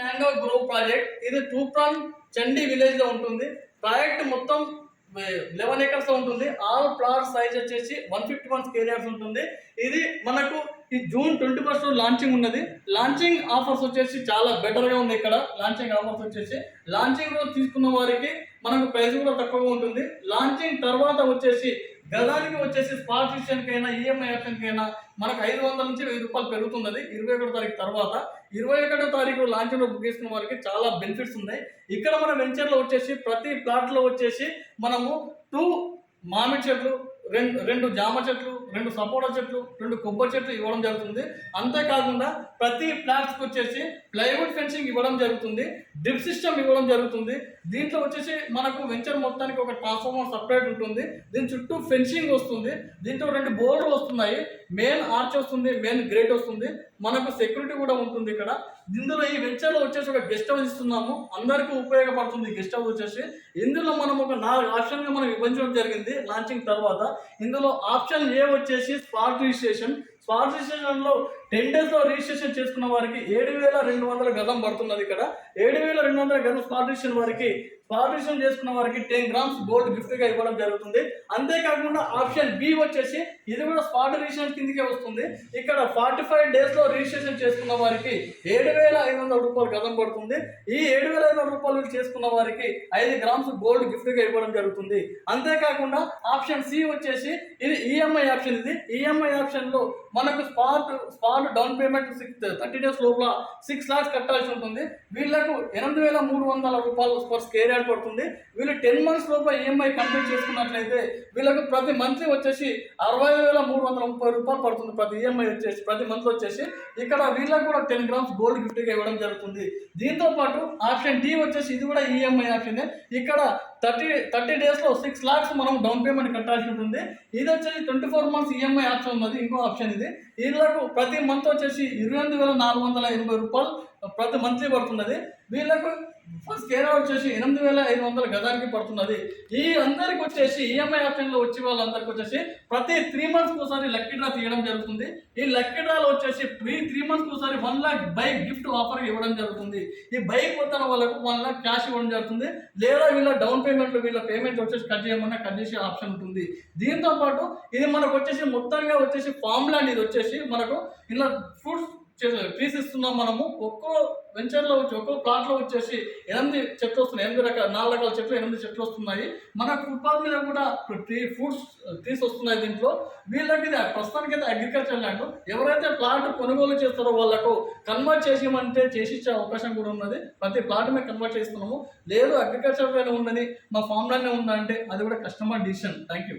Mango group project ఇది తూప్రాన్ చండీ విలేజ్లో ఉంటుంది. ప్రాజెక్ట్ మొత్తం లెవెన్ ఎకర్స్లో ఉంటుంది. ఆల్ ఫ్లవర్ సైజ్ వచ్చేసి one fifty one square yards ఉంటుంది. ఇది మనకు ఈ జూన్ ట్వంటీ ఫస్ట్ లాంచింగ్ ఉన్నది. లాంచింగ్ ఆఫర్స్ వచ్చేసి చాలా బెటర్గా ఉంది ఇక్కడ. లాంచింగ్ ఆఫర్స్ వచ్చేసి. లాంచింగ్లో తీసుకున్న వారికి మనకు ప్రైస్ కూడా తక్కువగా ఉంటుంది. లాంచింగ్ తర్వాత వచ్చేసి గదానికి వచ్చేసి స్పాట్ ఈఎంఐ అయినా మనకు ఐదు వందల నుంచి వెయ్యి రూపాయలు పెరుగుతున్నది. ఇరవై ఒకటో తారీఖు తర్వాత. ఇరవై ఒకటో తారీఖు లాంచ్లో బుక్ చేసుకున్న వారికి చాలా బెనిఫిట్స్ ఉన్నాయి. ఇక్కడ మన వెంచర్లో వచ్చేసి ప్రతి ప్లాట్లో వచ్చేసి మనము టూ మామిడి చెట్లు రెండు రెండు జామ చెట్లు రెండు సపోటా చెట్లు రెండు కొబ్బరి చెట్లు ఇవ్వడం జరుగుతుంది. అంతేకాకుండా ప్రతి ఫ్లాట్స్కి వచ్చేసి ప్లైవుడ్ ఫెన్సింగ్ ఇవ్వడం జరుగుతుంది. డ్రిప్ సిస్టమ్ ఇవ్వడం జరుగుతుంది. దీంట్లో వచ్చేసి మనకు వెంచర్ మొత్తానికి ఒక ట్రాన్స్ఫార్మర్ సపరేట్ ఉంటుంది. దీని చుట్టూ ఫెన్సింగ్ వస్తుంది. దీంట్లో రెండు బోర్డు వస్తున్నాయి. మెయిన్ ఆర్చ్ వస్తుంది మెయిన్ గ్రేట్ వస్తుంది. మనకు సెక్యూరిటీ కూడా ఉంటుంది ఇక్కడ. ఇందులో ఈ వెంచర్లో వచ్చేసి ఒక గెస్ట్ హౌస్ ఇస్తున్నాము. అందరికీ ఉపయోగపడుతుంది గెస్ట్ హౌస్ వచ్చేసి. ఇందులో మనం ఒక నాలుగు ఆప్షన్గా మనం ఇవ్వడం జరిగింది. లాంచింగ్ తర్వాత ఇందులో ఆప్షన్ ఏ వచ్చేసి స్పాట్ రిజిస్ట్రేషన్. స్పాట్ రిజిస్ట్రేషన్లో టెన్ డేస్లో రిజిస్ట్రేషన్ చేసుకున్న వారికి ఏడు వేల రెండు వందల గతం పడుతున్నది ఇక్కడ. ఏడు వేల వందల గజం పార్టీషన్ వారికి పార్టీషన్ చేసుకున్న వారికి టెన్ గ్రామ్స్ గోల్డ్ గిఫ్ట్గా ఇవ్వడం జరుగుతుంది. అంతేకాకుండా ఆప్షన్ బి వచ్చేసి ఇది కూడా స్పాట్ రిజిస్ట్రేషన్ కిందకే వస్తుంది. ఇక్కడ ఫార్టీ ఫైవ్ డేస్లో రిజిస్ట్రేషన్ చేసుకున్న వారికి ఏడు వేల ఐదు వందల రూపాయలు గతం పడుతుంది. ఈ ఏడు వేల ఐదు వందల రూపాయలు చేసుకున్న వారికి ఐదు గ్రామ్స్ గోల్డ్ గిఫ్ట్గా ఇవ్వడం జరుగుతుంది. అంతేకాకుండా ఆప్షన్ సి వచ్చేసి ఇది ఈఎంఐ ఆప్షన్ ఇది. ఈఎంఐ ఆప్షన్లో మనకు spot spot down payment six thirty days లోపల సిక్స్ లాక్స్ కట్టాల్సి ఉంటుంది. వీళ్ళకు ఎనిమిది వేల మూడు వందల రూపాయలు పర్ స్కేర్ యార్డ్ పడుతుంది. వీళ్ళు టెన్ మంత్స్ లోపల ఈఎంఐ కంప్లీట్ చేసుకున్నట్లయితే వీళ్ళకు ప్రతి మంత్లీ వచ్చేసి అరవై వేల మూడు వందల ముప్పై రూపాయలు పడుతుంది ప్రతి ఈఎంఐ వచ్చేసి ప్రతి మంత్ వచ్చేసి. ఇక్కడ వీళ్ళకి కూడా టెన్ గ్రామ్స్ గోల్డ్ గిఫ్ట్గా ఇవ్వడం జరుగుతుంది. దీంతో పాటు ఆప్షన్ డి వచ్చేసి ఇది కూడా ఈఎంఐ ఆప్షనే. ఇక్కడ థర్టీ థర్టీ డేస్లో సిక్స్ లాక్స్ మనం డౌన్ పేమెంట్ కట్టాల్సి ఉంటుంది. ఇది వచ్చేసి twenty four months EMI option ఉన్నది ఇంకో ఆప్షన్ ఇది. వీళ్ళకు ప్రతి మంత్ వచ్చేసి ఇరవై ఎనిమిది వేల నాలుగు వందల ఎనభై రూపాయలు ప్రతి మంత్లీ పడుతున్నది. వీళ్ళకు ఫస్ట్ కేర్ వచ్చేసి ఎనిమిది వేల ఐదు వందల గదానికి పడుతున్నది. ఈ అందరికి వచ్చేసి ఈఎంఐ ఆప్షన్లో వచ్చే వాళ్ళందరికి వచ్చేసి ప్రతి త్రీ మంత్స్కి ఒకసారి లక్కీ డ్రా తీయడం జరుగుతుంది. ఈ లక్కీ డ్రాలో వచ్చేసి ప్రీ త్రీ మంత్స్కి ఒకసారి one lakh bike gift offer ఇవ్వడం జరుగుతుంది. ఈ బైక్ వద్దన వాళ్ళకు వన్ లాక్ క్యాష్ ఇవ్వడం జరుగుతుంది. లేదా వీళ్ళ డౌన్ పేమెంట్ వీళ్ళ పేమెంట్ వచ్చేసి కట్ చేయమన్నా కట్ చేసే ఆప్షన్ ఉంటుంది. దీంతో పాటు ఇది మనకు వచ్చేసి మొత్తంగా వచ్చేసి ఫామ్ ల్యాండ్ ఇది వచ్చేసి మనకు ఇలా ఫ్రూట్స్ ట్రీస్ ఇస్తున్నాం మనము. ఒక్కో వెంచర్లో వచ్చి ఒక్కో ప్లాట్లో వచ్చేసి ఎనిమిది చెట్లు వస్తున్నాయి. ఎనిమిది రకాల నాలుగు రకాల చెట్లు ఎనిమిది చెట్లు వస్తున్నాయి. మన ఫుట్పాత్ మీద కూడా ట్రీ ఫ్రూట్స్ ట్రీస్ వస్తున్నాయి దీంట్లో. వీళ్ళకి ఇది ప్రస్తుతానికి అయితే అగ్రికల్చర్ ల్యాండ్ ఎవరైతే ప్లాట్ కొనుగోలు చేస్తారో వాళ్ళకు కన్వర్ట్ చేసేయమంటే చేసి ఇచ్చే అవకాశం కూడా ఉన్నది. ప్రతి ప్లాట్ మేము కన్వర్ట్ చేస్తున్నాము. లేదు అగ్రికల్చర్ పైన ఉన్నది మా ఫామ్ ల్యాండ్ ఉందంటే అది కూడా కస్టమర్ డిసిషన్ థ్యాంక్ యూ